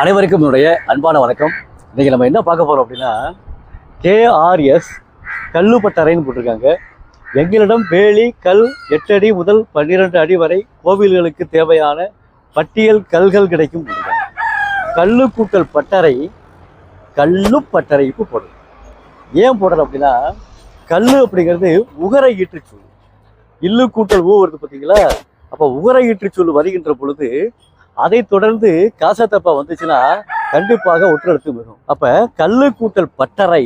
அனைவருக்கும் என்னுடைய அன்பான வணக்கம். இன்றைக்கி நம்ம என்ன பார்க்க போகிறோம் அப்படின்னா கேஆர்எஸ் கல்லுப்பட்டறைன்னு போட்டிருக்காங்க. எங்களிடம் வேலி கல் எட்டு அடி முதல் பன்னிரெண்டு அடி வரை கோவில்களுக்கு தேவையான பட்டியல் கல்கள் கிடைக்கும் போட்டிருக்காங்க. கல்லு கூட்டல் பட்டறை கல்லு பட்டறை இப்போ போடுது. ஏன் போடுறது அப்படின்னா கல் அப்படிங்கிறது உகரை ஈற்றுச்சூல். இல்லு கூட்டல் ஊ வருது பார்த்தீங்களா? அப்போ உகர ஈற்றுச்சூல் வருகின்ற பொழுது அதை தொடர்ந்து காசத்தப்பா வந்துச்சுன்னா கண்டிப்பாக ஒற்றெடுத்து வரும் அப்ப கல்லு கூட்டல் பட்டறை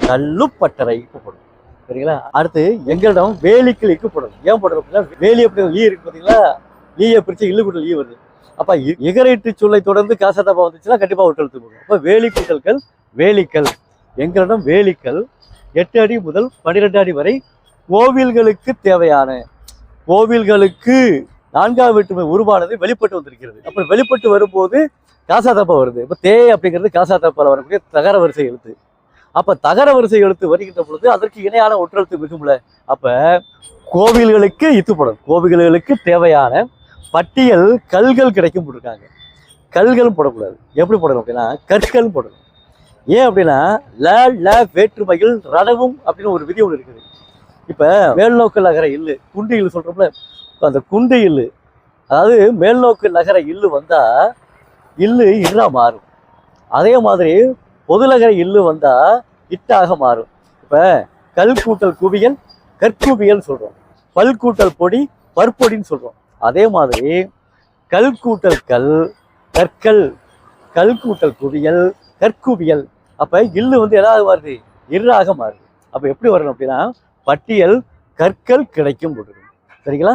கல்லு பட்டறை போடும் சரிங்களா? அடுத்து எங்களிடம் வேலிக்கு லிக்கு போடணும் ஏன் போடுறோம் அப்படின்னா வேலி அப்படி லீ இருக்கு பார்த்தீங்களா லீயை பிரிச்சு இல்லு கூட்டல் லீ வருது. அப்ப இ- இகரைட்டு சொல்லை தொடர்ந்து காசத்தப்பா வந்துச்சுன்னா கண்டிப்பா ஒற்றெடுத்து போடும் அப்ப வேலி கூட்டல்கள் வேலிக்கல் எங்களிடம் வேலிக்கல் எட்டு அடி முதல் பன்னிரெண்டு அடி வரை கோவில்களுக்கு தேவையான கோவில்களுக்கு நான்காம் வேற்றுமை உருவானது வெளிப்பட்டு வந்திருக்கிறது. அப்ப வெளிப்பட்டு வரும்போது காசா தப்பா வருது. இப்போ தே அப்படிங்கிறது காசா தப்பால வரக்கூடிய தகர வரிசை எழுத்து. அப்போ தகர வரிசை எழுத்து வருகின்ற பொழுது அதற்கு இணையான ஒற்றெழுத்து மிகும்ல. அப்போ கோவில்களுக்கு இத்துப்படும் கோவில்களுக்கு தேவையான பட்டியல் கல்கள் கிடைக்கும் போட்டிருக்காங்க. கல்களும் போடக்கூடாது. எப்படி போடணும் அப்படின்னா கற்கள் போடணும். ஏன் அப்படின்னா ல ல வேற்றுமையில் ரடவும் அப்படின்னு ஒரு விதி ஒன்று இருக்குது. இப்போ மேல்நோக்கல் நகர இல்லை குண்டு இல்லை சொல்கிறோம்ல இப்போ அந்த குண்டு இல்லு அதாவது மேல்நோக்கு நகர இல்லு வந்தால் இல்லு இரா மாறும். அதே மாதிரி பொதுநகர இல்லு வந்தால் இட்டாக மாறும். இப்போ கல் கூட்டல் குவியல் கற்குவியல் சொல்கிறோம் பல் கூட்டல் பொடி பற்பொடின்னு சொல்கிறோம் அதே மாதிரி கல் கூட்டல் கல் கற்கள் கல் கூட்டல் குவியல் கற்குவியல். அப்போ இல்லு வந்து எதாவது மாறுது இராக மாறுது. அப்போ எப்படி வரணும் அப்படின்னா பட்டியல் கற்கள் கிடைக்கும் போடுது சரிங்களா?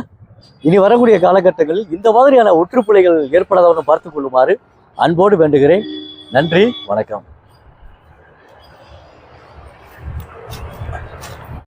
இனி வரக்கூடிய காலகட்டங்களில் இந்த மாதிரியான ஒற்றுப்புள்ளைகள் ஏற்படாதவனை பார்த்துக் கொள்ளுமாறு அன்போடு வேண்டுகிறேன். நன்றி வணக்கம்.